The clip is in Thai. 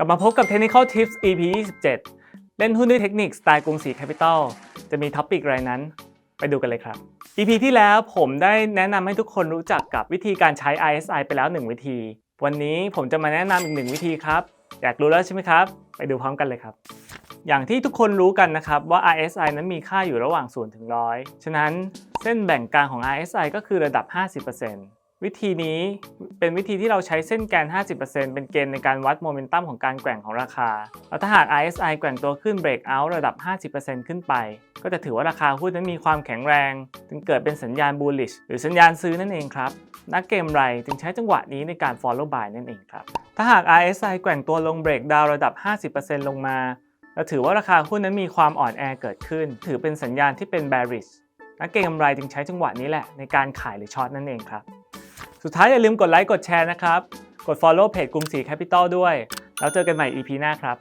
กลับมาพบกับ Technical Tips EP 27 เล่นหุ้นด้วยเทคนิคสไตล์กรุงศรีแคปิตอลจะมีท็อปิกอะไรนั้น ไปดูกันเลยครับ EP ที่แล้วผมได้แนะนำให้ทุกคนรู้จักกับวิธีการใช้ RSI ไปแล้ว 1 วิธี วันนี้ผมจะมาแนะนำอีกหนึ่งวิธีครับ อยากรู้แล้วใช่ไหมครับ ไปดูพร้อมกันเลยครับ อย่างที่ทุกคนรู้กันนะครับว่า RSI นั้นมีค่าอยู่ระหว่าง0ถึง100 ฉะนั้นเส้นแบ่งกลางของ RSI ก็คือระดับ 50% วิธีนี้เป็นวิธีที่เราใช้เส้นแกน 50%เป็นเกณฑ์ในการวัดโมเมนตัมของการแกว่งของราคา แล้วถ้าหาก RSI แกว่งตัวขึ้น break out ระดับ 50%ขึ้นไป ก็จะถือว่าราคาหุ้นนั้นมีความแข็งแรง จึงเกิดเป็นสัญญาณ bullish หรือสัญญาณซื้อนั่นเองครับ นักเกมไรจึงใช้จังหวะนี้ในการ follow buy นั่นเองครับ ถ้าหาก RSI แกว่งตัวลง break down ระดับ 50%ลงมาเราถือว่าราคาหุ้นนั้นมีความอ่อนแอเกิดขึ้น ถือเป็นสัญญาณที่เป็น bearish นักเก็งกำไรจึงใช้จังหวะนี้แหละในการขายหรือช็อตนั่นเองครับ สุดท้ายอย่าลืมกดไลค์กดแชร์นะครับ กด follow เพจกรุงศรีแคปิตอลด้วย แล้วเจอกันใหม่ EP หน้าครับ